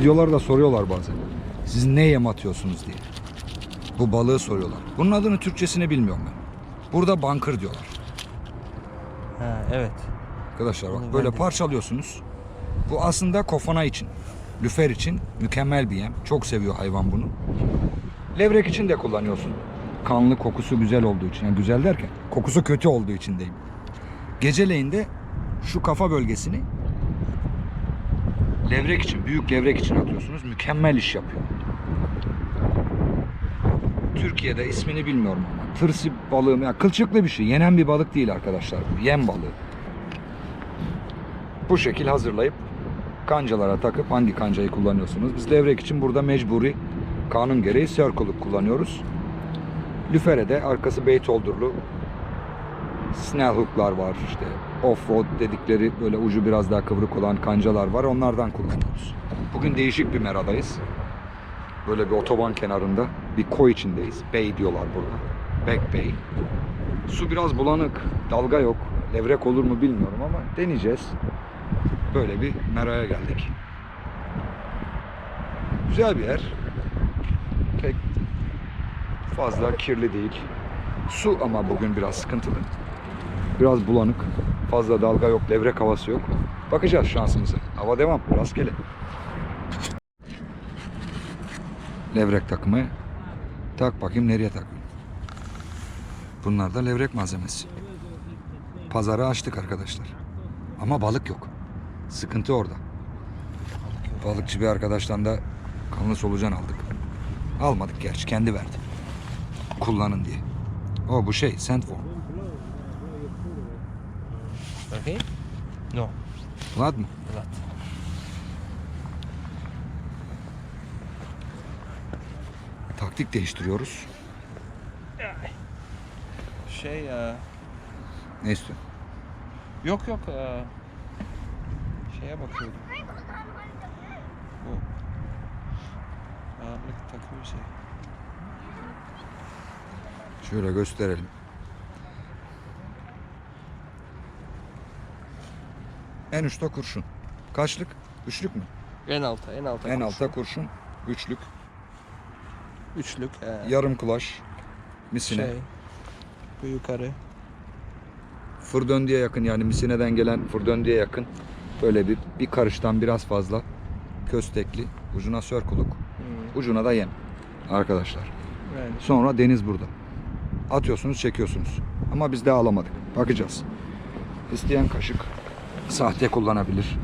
Videolarda soruyorlar bazen. Siz ne yem atıyorsunuz diye. Bu balığı soruyorlar. Bunun adını Türkçesini bilmiyorum ben. Burada bankır diyorlar. Ha, evet. Arkadaşlar bak Bunu böyle ben de- parçalıyorsunuz. Bu aslında kofana için. Lüfer için mükemmel bir yem. Çok seviyor hayvan bunu. Levrek için de kullanıyorsun. Kanlı kokusu güzel olduğu için. Yani güzel derken kokusu kötü olduğu için deyim. Geceleyin de şu kafa bölgesini levrek için, büyük levrek için atıyorsunuz. Mükemmel iş yapıyor. Türkiye'de ismini bilmiyorum ama tırsi balığı, ya kılçıklı bir şey. Yenen bir balık değil arkadaşlar. Yem balığı. Bu şekil hazırlayıp kancalara takıp hangi kancayı kullanıyorsunuz? Biz levrek için burada mecburi kanun gereği circle'lık kullanıyoruz. Lüfere de arkası bait holdurlu snell hook'lar var işte off-road dedikleri böyle ucu biraz daha kıvrık olan kancalar var onlardan kullanıyoruz. Bugün değişik bir meradayız. Böyle bir otoban kenarında bir koy içindeyiz. Bay diyorlar burada. Back Bay. Su biraz bulanık. Dalga yok. Levrek olur mu bilmiyorum ama deneyeceğiz. Böyle bir meraya geldik. Güzel bir yer. Pek fazla kirli değil. Su ama bugün biraz sıkıntılı. Biraz bulanık. Fazla dalga yok, levrek havası yok. Bakacağız şansımıza. Hava devam, rastgele. Levrek takımı. Tak bakayım nereye takayım. Bunlar da levrek malzemesi. Pazarı açtık arkadaşlar. Ama balık yok. Sıkıntı orada. Balıkçı bir arkadaştan da kanlı solucan aldık. Almadık gerçi kendi verdi. Kullanın diye. O bu şey sandworm. No. Vlad mı? Vlad. Taktik değiştiriyoruz. Şey e, Ne istiyorsun? yok yok e, şeye bakıyordum. Bu ağırlık takıyor şey. Şöyle gösterelim. En uçta kurşun. Kaçlık? Üçlük mü? En alta en alta. En kurşun. altta kurşun. Üçlük. Üçlük. e, Yarım kulaş. Misine. şey. Bu yukarı. Fırdöndüye yakın yani misineden gelen fırdöndüye yakın. Böyle bir bir karıştan biraz fazla. Köstekli. Ucuna sörkuluk. Hmm, Ucuna da yem. Arkadaşlar. yani. Sonra deniz burada. Atıyorsunuz, çekiyorsunuz. Ama biz de alamadık. Bakacağız. İsteyen kaşık sahte kullanabilir.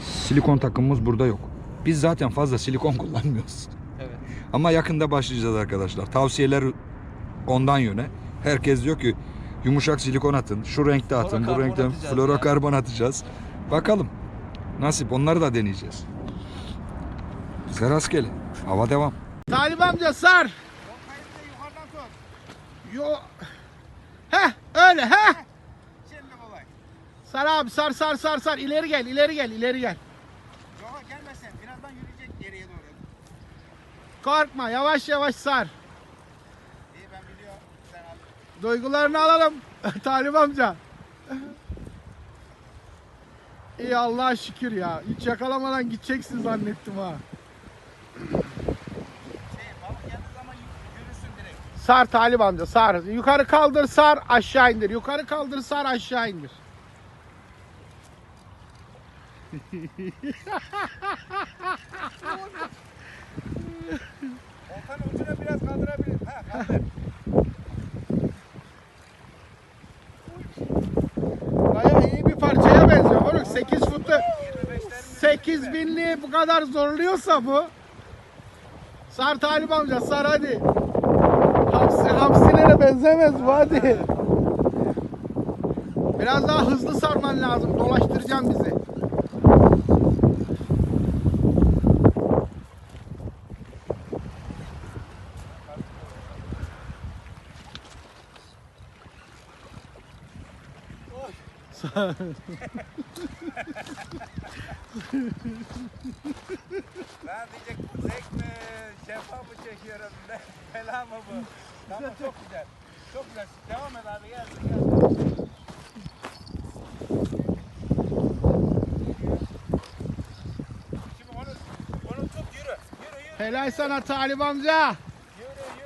Silikon takımımız burada yok. Biz zaten fazla silikon kullanmıyoruz. Evet. Ama yakında başlayacağız arkadaşlar. Tavsiyeler ondan yöne. Herkes diyor ki yumuşak silikon atın, şu renkte atın, bu renkte florokarbon atacağız. Bakalım. Nasip onları da deneyeceğiz. Bize rastgele. Hava devam. Talip amca sar. Yo. Heh öyle heh. Sar abi sar sar sar sar. İleri gel ileri gel ileri gel. Yok gelmesin. Birazdan yürüyecek geriye doğru. Korkma yavaş yavaş sar. İyi ben biliyorum. Sen al. Duygularını alalım. Talip amca. İyi Allah'a şükür ya. Hiç yakalamadan gideceksin zannettim ha. Şey. Sar Talip amca sar. Yukarı kaldır sar aşağı indir. Yukarı kaldır sar aşağı indir. Oltanın ucuna biraz kaldırabilir. Ha kaldır. Baya iyi bir parçaya benziyor. Moruk 8 futu 25'lerin 8 binliği bu kadar zorluyorsa bu. Sar Talip amca sar hadi. Hamsi, hamsilere benzemez bu hadi. Biraz daha hızlı sarman lazım. Dolaştıracağım bizi. Ben diyecek bu zevk mi? Şeffaf mı çekiyorum? Ne? Bela mı bu? Tamam çok güzel. Çok güzel. Devam et abi gel. gel. Helal sana Talip amca.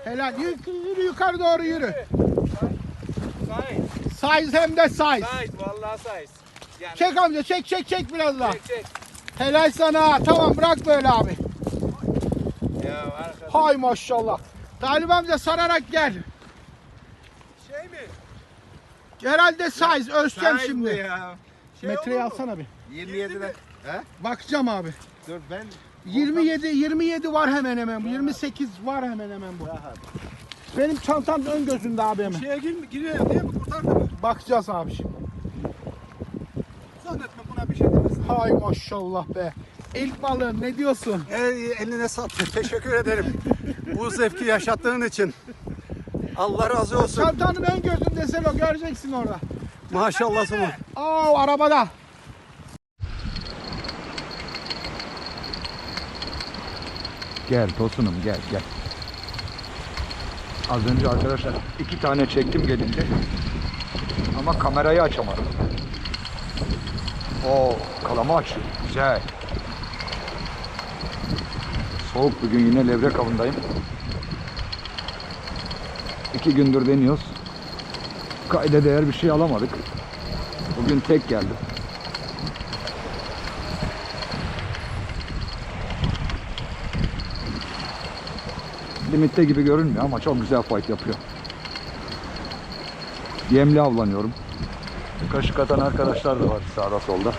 Helal. Yürü, yürü yukarı doğru yürü. Size. Size hem de size. Size. Vallahi size. Yani Çek amca çek çek çek biraz daha. çek çek. Helal sana. Tamam bırak böyle abi. Ya arkadaş. Hay maşallah. Talip amca sararak gel. Şey mi? Herhalde size ölçeceğim şimdi. Ya. Şey Metreyi alsana bir. 27'den. He? Bakacağım abi. Dur ben 27 27 var hemen hemen bu. 28 var hemen hemen bu. Benim çantam ön gözünde abi hemen. şeye gir, giriyor değil mi? Kurtardı mı? Bakacağız abi şimdi. Zannetme buna bir şey demezsin. Hay maşallah be. İlk balığım ne diyorsun? E, eline sağlık. Teşekkür ederim. Bu zevki yaşattığın için. Allah razı olsun. Çantanın ön gözünde sen o göreceksin orada. Maşallah sana. Aa arabada. Gel tosunum gel gel. Az önce arkadaşlar iki tane çektim gelince. Ama kamerayı açamadım. O kalama açıyor. Güzel. Soğuk bugün yine levrek avındayım. İki gündür deniyoruz. Kayda değer bir şey alamadık. Bugün tek geldim. Limitte gibi görünmüyor ama çok güzel fight yapıyor. Yemli avlanıyorum. Kaşık atan arkadaşlar da var sağda solda.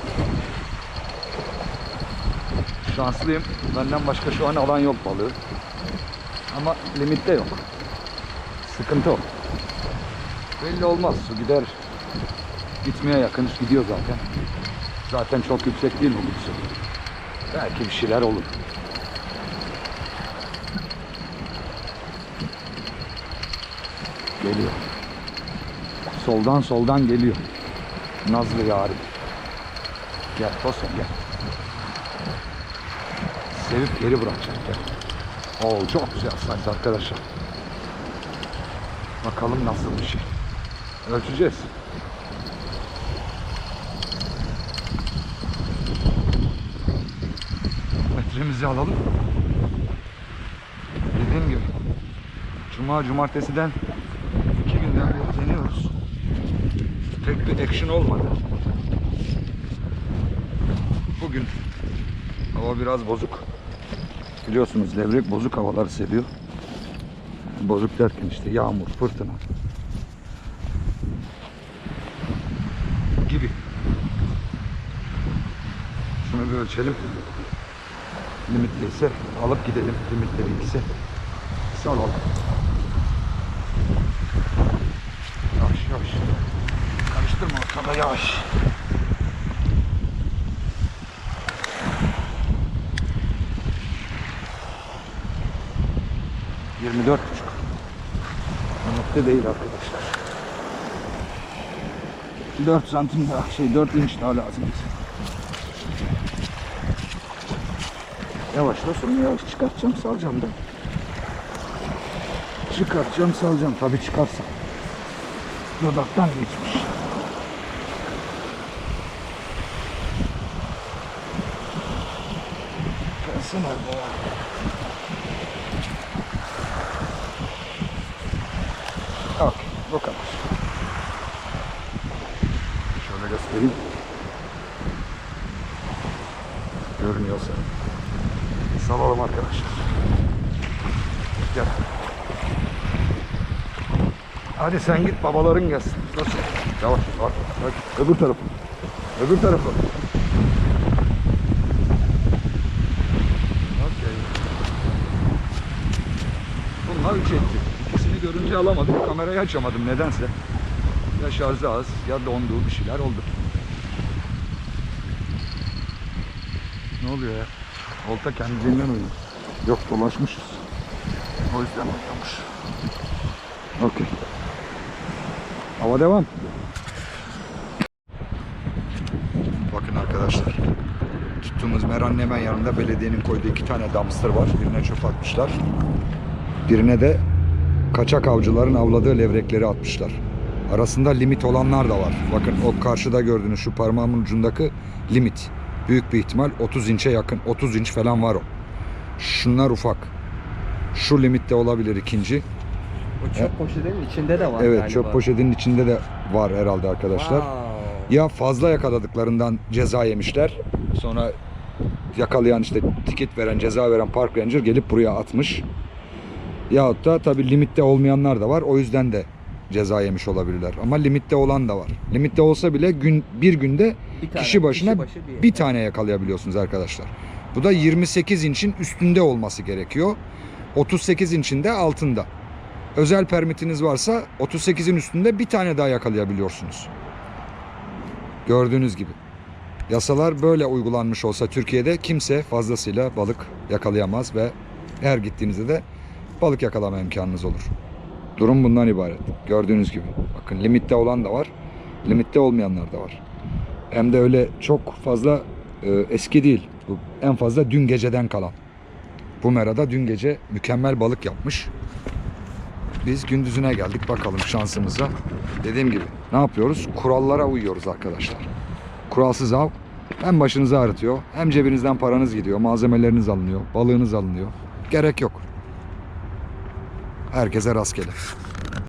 Şanslıyım. Benden başka şu an alan yok balığı. Ama limitte yok. Sıkıntı o. Belli olmaz. Su gider. Gitmeye yakın. Gidiyor zaten. Zaten çok yüksek değil bu su. Belki bir şeyler olur. Geliyor. Soldan soldan geliyor. Nazlı yarim. Gel Tosun gel. Sevip geri bırakacak gel. Oo çok güzel size arkadaşlar. Bakalım nasıl bir şey. Ölçeceğiz. Metremizi alalım. Dediğim gibi Cuma cumartesiden iki günden beri deniyoruz. Pek bir action olmadı. Bugün hava biraz bozuk. Biliyorsunuz levrek bozuk havaları seviyor. Bozuk derken işte yağmur, fırtına gibi. Şunu bir ölçelim. Limitliyse alıp gidelim. Limitli değilse salalım. Yavaş yavaş. Ortada yavaş. Yirmi dört buçuk. Nokta değil arkadaşlar. 4 santim daha şey 4 inç daha lazım. Yavaşla sonra yavaş çıkartacağım salacağım da. Çıkartacağım salacağım tabi çıkarsa. Dudaktan geçmiş. Pense nerede ya? Okey bu kadar. Şöyle göstereyim. Görünüyorsa. Salalım arkadaşlar. Gel. Hadi sen git babaların gelsin. Nasıl? Yavaş. Bak. Bak. Öbür tarafa. Öbür tarafa. Okey. Bunlar üç etti. İkisini görünce alamadım. Kamerayı açamadım nedense. Ya şarjı az ya donduğu bir şeyler oldu. Ne oluyor ya? Olta kendiliğinden oynuyor. Yok dolaşmışız. O yüzden oynamış. Okey. Hava devam. Bakın arkadaşlar. Tuttuğumuz meranın hemen yanında belediyenin koyduğu iki tane dumpster var. Birine çöp atmışlar. Birine de kaçak avcıların avladığı levrekleri atmışlar. Arasında limit olanlar da var. Bakın o karşıda gördüğünüz şu parmağımın ucundaki limit. Büyük bir ihtimal 30 inçe yakın. 30 inç falan var o. Şunlar ufak. Şu limitte olabilir ikinci. O çöp poşetinin içinde de var evet galiba. çöp poşetinin içinde de var herhalde arkadaşlar. Wow. Ya fazla yakaladıklarından ceza yemişler. Sonra yakalayan işte tiket veren, ceza veren park ranger gelip buraya atmış. Yahut da tabii limitte olmayanlar da var. O yüzden de ceza yemiş olabilirler. Ama limitte olan da var. Limitte olsa bile gün bir günde Bir tane, kişi başına başı bir. bir tane yakalayabiliyorsunuz arkadaşlar. Bu da 28 inçin üstünde olması gerekiyor. 38 inçin de altında. Özel permitiniz varsa 38'in üstünde bir tane daha yakalayabiliyorsunuz. Gördüğünüz gibi. Yasalar böyle uygulanmış olsa Türkiye'de kimse fazlasıyla balık yakalayamaz ve her gittiğinizde de balık yakalama imkanınız olur. Durum bundan ibaret. Gördüğünüz gibi. Bakın limitte olan da var, limitte olmayanlar da var. Hem de öyle çok fazla e, eski değil. Bu en fazla dün geceden kalan. Bu merada dün gece mükemmel balık yapmış. Biz gündüzüne geldik bakalım şansımıza. Dediğim gibi ne yapıyoruz? Kurallara uyuyoruz arkadaşlar. Kuralsız av hem başınızı ağrıtıyor hem cebinizden paranız gidiyor. Malzemeleriniz alınıyor. Balığınız alınıyor. Gerek yok. Herkese rastgele.